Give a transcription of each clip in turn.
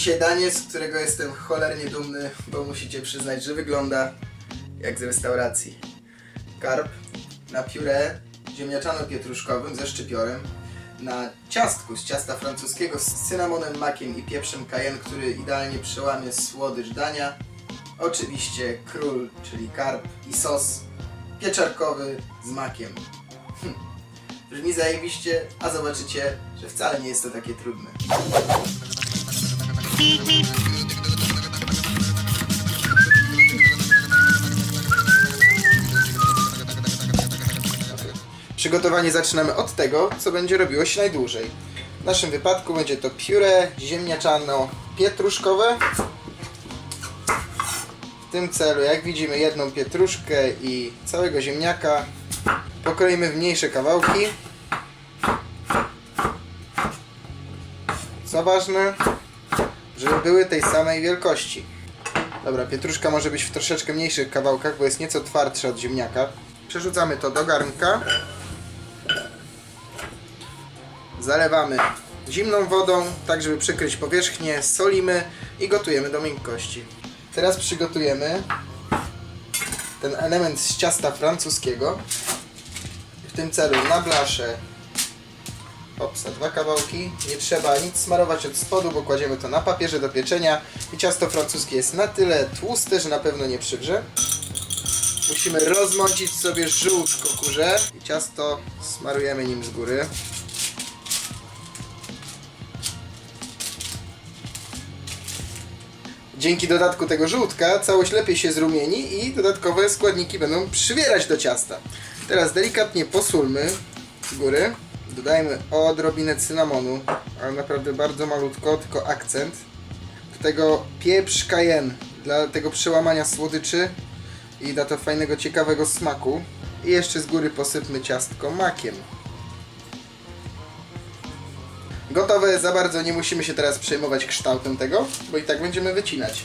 Dzisiaj danie, z którego jestem cholernie dumny, bo musicie przyznać, że wygląda jak z restauracji. Karp na pióre ziemniaczano-pietruszkowym ze szczypiorem, na ciastku z ciasta francuskiego z cynamonem, makiem i pieprzem cayenne, który idealnie przełamie słodycz dania. Oczywiście król, czyli karp i sos pieczarkowy z makiem. Hm. Brzmi zajebiście, a zobaczycie, że wcale nie jest to takie trudne. Przygotowanie zaczynamy od tego, co będzie robiło się najdłużej. W naszym wypadku będzie to pióre ziemniaczano-pietruszkowe. W tym celu, jak widzimy, jedną pietruszkę i całego ziemniaka pokroimy w mniejsze kawałki. Co ważne, żeby były tej samej wielkości. Dobra, pietruszka może być w troszeczkę mniejszych kawałkach, bo jest nieco twardsza od ziemniaka. Przerzucamy to do garnka. Zalewamy zimną wodą, tak żeby przykryć powierzchnię, solimy i gotujemy do miękkości. Teraz przygotujemy ten element z ciasta francuskiego. W tym celu na blaszę Opsa, dwa kawałki. Nie trzeba nic smarować od spodu, bo kładziemy to na papierze do pieczenia. I ciasto francuskie jest na tyle tłuste, że na pewno nie przygrze. Musimy rozmącić sobie żółtko kurze i ciasto smarujemy nim z góry. Dzięki dodatku tego żółtka całość lepiej się zrumieni i dodatkowe składniki będą przywierać do ciasta. Teraz delikatnie posulmy z góry. Dodajmy odrobinę cynamonu, ale naprawdę bardzo malutko, tylko akcent. Do tego pieprz cayenne dla tego przełamania słodyczy i da to fajnego, ciekawego smaku. I jeszcze z góry posypmy ciastko makiem. Gotowe, za bardzo nie musimy się teraz przejmować kształtem tego, bo i tak będziemy wycinać.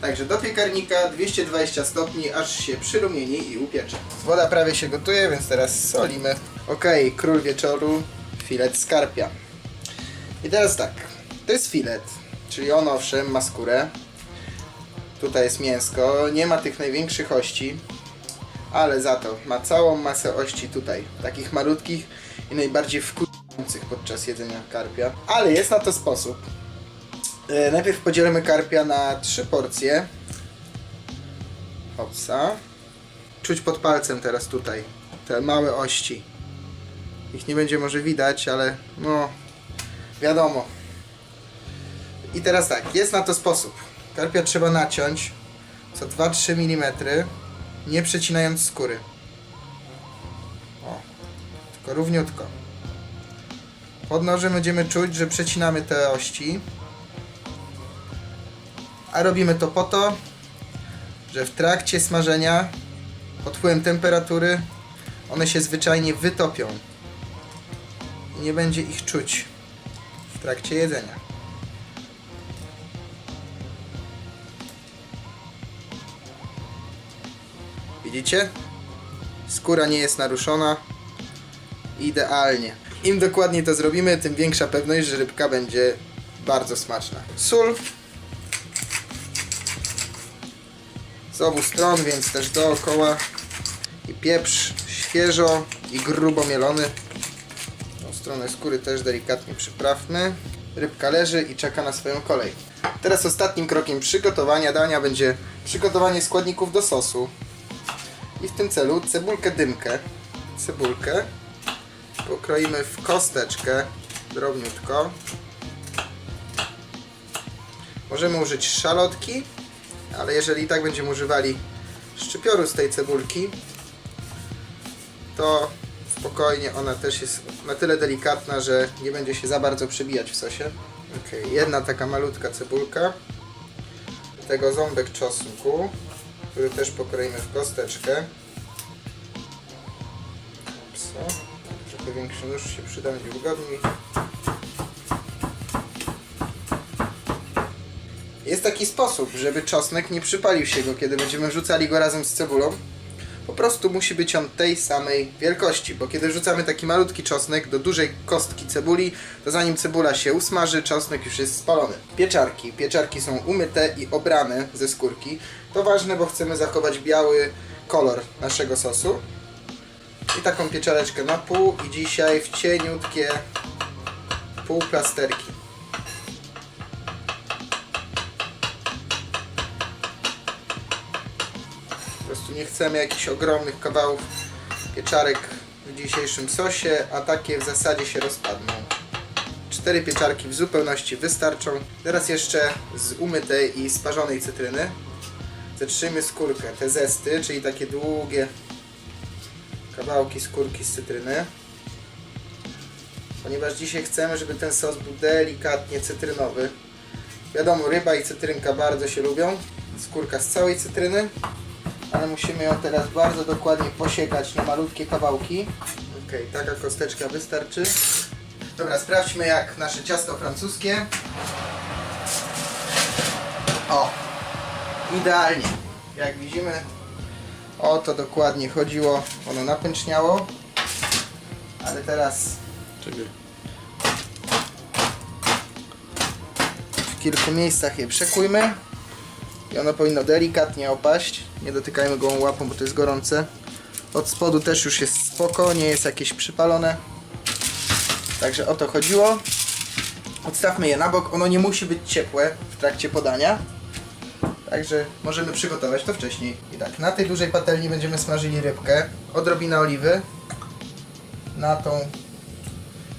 Także do piekarnika 220 stopni, aż się przyrumieni i upiecze. Woda prawie się gotuje, więc teraz solimy. Ok, król wieczoru, filet skarpia. I teraz tak, to jest filet, czyli on owszem ma skórę. Tutaj jest mięsko, nie ma tych największych ości, ale za to ma całą masę ości tutaj, takich malutkich i najbardziej wkurzających podczas jedzenia karpia. Ale jest na to sposób. E, najpierw podzielimy karpia na trzy porcje. Hopsa. Czuć pod palcem teraz tutaj te małe ości. Ich nie będzie może widać, ale no wiadomo. I teraz tak, jest na to sposób. Karpia trzeba naciąć co 2-3 mm, nie przecinając skóry. O, tylko równiutko. Pod nożem będziemy czuć, że przecinamy te ości. A robimy to po to, że w trakcie smażenia pod wpływem temperatury one się zwyczajnie wytopią. Nie będzie ich czuć w trakcie jedzenia. Widzicie? Skóra nie jest naruszona. Idealnie. Im dokładniej to zrobimy, tym większa pewność, że rybka będzie bardzo smaczna. Sól z obu stron, więc też dookoła. I pieprz świeżo i grubo mielony. Stronę skóry też delikatnie przyprawmy. Rybka leży i czeka na swoją kolej. Teraz ostatnim krokiem przygotowania dania będzie przygotowanie składników do sosu. I w tym celu cebulkę dymkę, cebulkę pokroimy w kosteczkę drobniutko. Możemy użyć szalotki, ale jeżeli i tak będziemy używali szczypioru z tej cebulki, to spokojnie ona też jest na tyle delikatna, że nie będzie się za bardzo przebijać w sosie. Ok, jedna taka malutka cebulka, tego ząbek czosnku, który też pokroimy w kosteczkę. Upsa. Trochę większy nóż się przyda, będzie wygodniej. Jest taki sposób, żeby czosnek nie przypalił się go, kiedy będziemy wrzucali go razem z cebulą. Po prostu musi być on tej samej wielkości, bo kiedy wrzucamy taki malutki czosnek do dużej kostki cebuli, to zanim cebula się usmaży, czosnek już jest spalony. Pieczarki. Pieczarki są umyte i obrane ze skórki. To ważne, bo chcemy zachować biały kolor naszego sosu. I taką pieczareczkę na pół i dzisiaj w cieniutkie pół plasterki. Nie chcemy jakichś ogromnych kawałów pieczarek w dzisiejszym sosie, a takie w zasadzie się rozpadną. Cztery pieczarki w zupełności wystarczą. Teraz jeszcze z umytej i sparzonej cytryny zetrzymy skórkę, te zesty, czyli takie długie kawałki skórki z cytryny. Ponieważ dzisiaj chcemy, żeby ten sos był delikatnie cytrynowy. Wiadomo, ryba i cytrynka bardzo się lubią. Skórka z całej cytryny. Ale musimy ją teraz bardzo dokładnie posiekać na malutkie kawałki. Ok, taka kosteczka wystarczy. Dobra, sprawdźmy jak nasze ciasto francuskie. O! Idealnie. Jak widzimy, o to dokładnie chodziło. Ono napęczniało. Ale teraz Czekaj. w kilku miejscach je przekujmy. I ono powinno delikatnie opaść. Nie dotykajmy go łapą, bo to jest gorące. Od spodu też już jest spoko, nie jest jakieś przypalone. Także o to chodziło. Odstawmy je na bok. Ono nie musi być ciepłe w trakcie podania. Także możemy przygotować to wcześniej. I tak, na tej dużej patelni będziemy smażyli rybkę. Odrobina oliwy. Na tą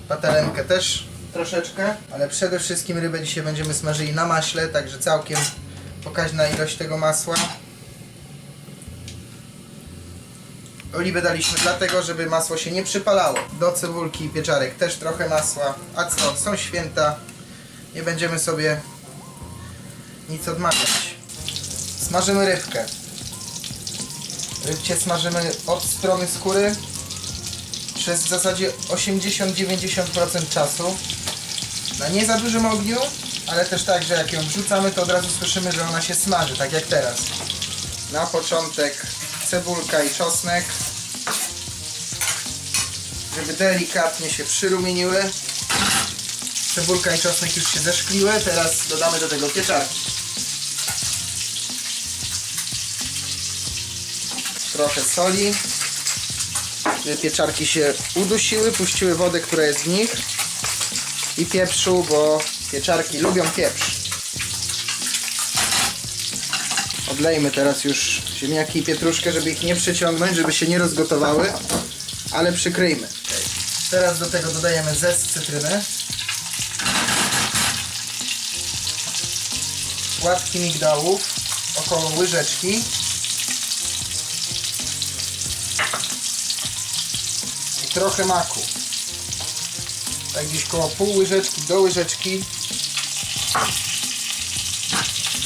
patelenkę też troszeczkę, ale przede wszystkim rybę dzisiaj będziemy smażyli na maśle, także całkiem pokaźna ilość tego masła. Oliwę daliśmy dlatego, żeby masło się nie przypalało. Do cebulki i pieczarek też trochę masła. A co, są święta, nie będziemy sobie nic odmawiać. Smażymy rybkę. Rybcie smażymy od strony skóry przez w zasadzie 80-90% czasu na nie za dużym ogniu, ale też tak, że jak ją wrzucamy, to od razu słyszymy, że ona się smaży, tak jak teraz. Na początek cebulka i czosnek, żeby delikatnie się przyrumieniły. Cebulka i czosnek już się zeszkliły, teraz dodamy do tego pieczarki. Trochę soli pieczarki się udusiły, puściły wodę, która jest w nich i pieprzu, bo pieczarki lubią pieprz. Odlejmy teraz już ziemniaki i pietruszkę, żeby ich nie przeciągnąć, żeby się nie rozgotowały, ale przykryjmy. Teraz do tego dodajemy zest cytryny. Płatki migdałów, około łyżeczki. i trochę maku. Tak gdzieś koło pół łyżeczki do łyżeczki.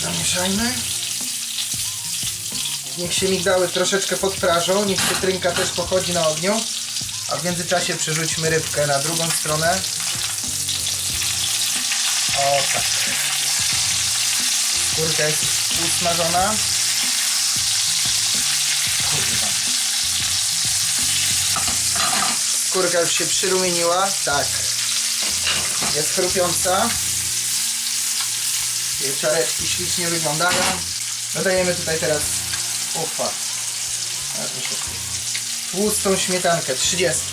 Zamieszajmy. Niech się migdały troszeczkę podprażą, niech cytrynka też pochodzi na ogniu. A w międzyczasie przerzućmy rybkę na drugą stronę. O tak. Skórka jest usmażona. Kurwa. Skórka już się przyrumieniła. Tak. Jest chrupiąca. Pieczareczki ślicznie wyglądają. Dodajemy tutaj teraz ufa. Tłustą śmietankę, 30.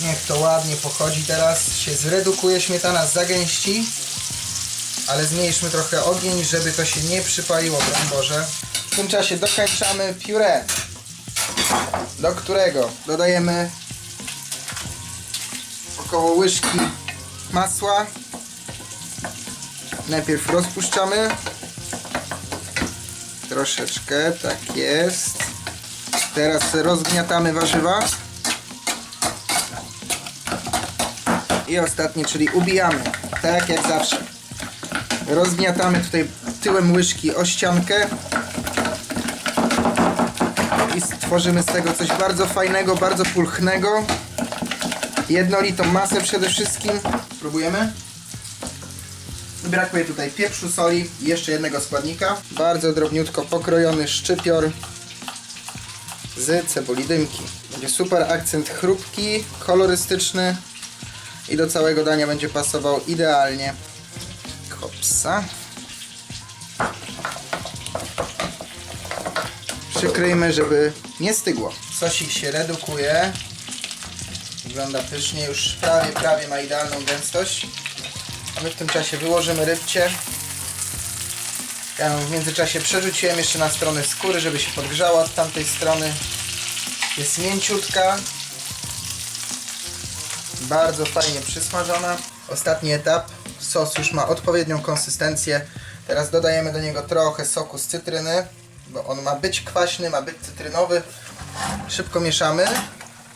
Niech to ładnie pochodzi teraz. Się zredukuje śmietana, zagęści. Ale zmniejszmy trochę ogień, żeby to się nie przypaliło, broń Boże. W tym czasie dokończamy pióre do którego dodajemy około łyżki masła. Najpierw rozpuszczamy. Troszeczkę, tak jest. Teraz rozgniatamy warzywa. I ostatni, czyli ubijamy. Tak jak zawsze. Rozgniatamy tutaj tyłem łyżki o ściankę i stworzymy z tego coś bardzo fajnego, bardzo pulchnego. Jednolitą masę przede wszystkim. Spróbujemy? Brakuje tutaj pieprzu, soli i jeszcze jednego składnika. Bardzo drobniutko pokrojony szczypior z cebuli dymki. Będzie super akcent chrupki, kolorystyczny i do całego dania będzie pasował idealnie. Kopsa. Przykryjmy, żeby nie stygło. Sosik się redukuje. Wygląda pysznie, już prawie, prawie ma idealną gęstość. A my w tym czasie wyłożymy rybcie. Ja ją w międzyczasie przerzuciłem jeszcze na stronę skóry, żeby się podgrzała od tamtej strony. Jest mięciutka. Bardzo fajnie przysmażona. Ostatni etap. Sos już ma odpowiednią konsystencję. Teraz dodajemy do niego trochę soku z cytryny, bo on ma być kwaśny, ma być cytrynowy. Szybko mieszamy,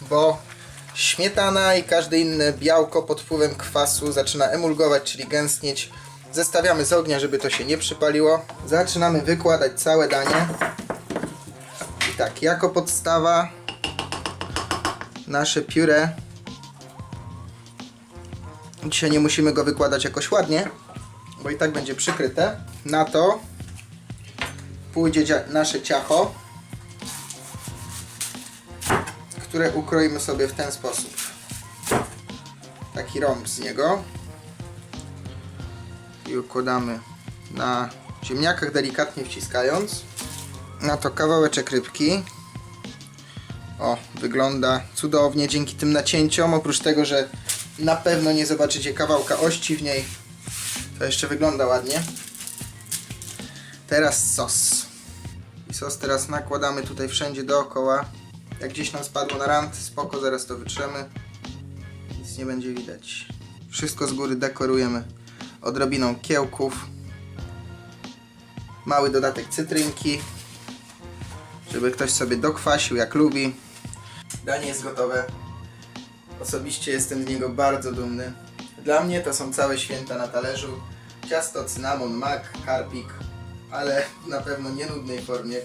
bo śmietana i każde inne białko pod wpływem kwasu zaczyna emulgować, czyli gęstnieć. Zestawiamy z ognia, żeby to się nie przypaliło. Zaczynamy wykładać całe danie. I tak, jako podstawa nasze pióre. Dzisiaj nie musimy go wykładać jakoś ładnie, bo i tak będzie przykryte. Na to pójdzie nasze ciacho, które ukroimy sobie w ten sposób. Taki rąb z niego. I układamy na ziemniakach, delikatnie wciskając. Na to kawałeczek rybki. O, wygląda cudownie dzięki tym nacięciom. Oprócz tego, że na pewno nie zobaczycie kawałka ości w niej, to jeszcze wygląda ładnie. Teraz sos. I sos teraz nakładamy tutaj wszędzie dookoła. Jak gdzieś nam spadło na rant, spoko, zaraz to wytrzemy. Nic nie będzie widać. Wszystko z góry dekorujemy odrobiną kiełków. Mały dodatek cytrynki, żeby ktoś sobie dokwasił jak lubi. Danie jest gotowe. Osobiście jestem z niego bardzo dumny. Dla mnie to są całe święta na talerzu. Ciasto, cynamon, mak, karpik, ale na pewno nie nudnej formie.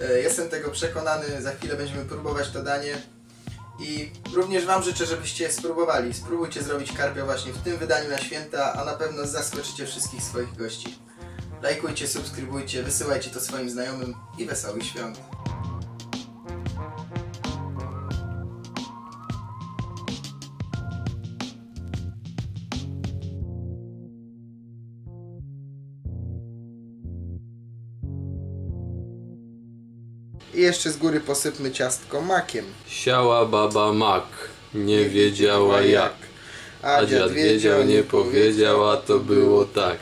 E, Jestem tego przekonany, za chwilę będziemy próbować to danie. I również Wam życzę, żebyście spróbowali. Spróbujcie zrobić karpia właśnie w tym wydaniu na święta, a na pewno zaskoczycie wszystkich swoich gości. Lajkujcie, subskrybujcie, wysyłajcie to swoim znajomym i wesołych świąt. I jeszcze z góry posypmy ciastko makiem. Siała baba mak, nie wiedziała jak. A dziad wiedział, nie powiedział, a to było tak.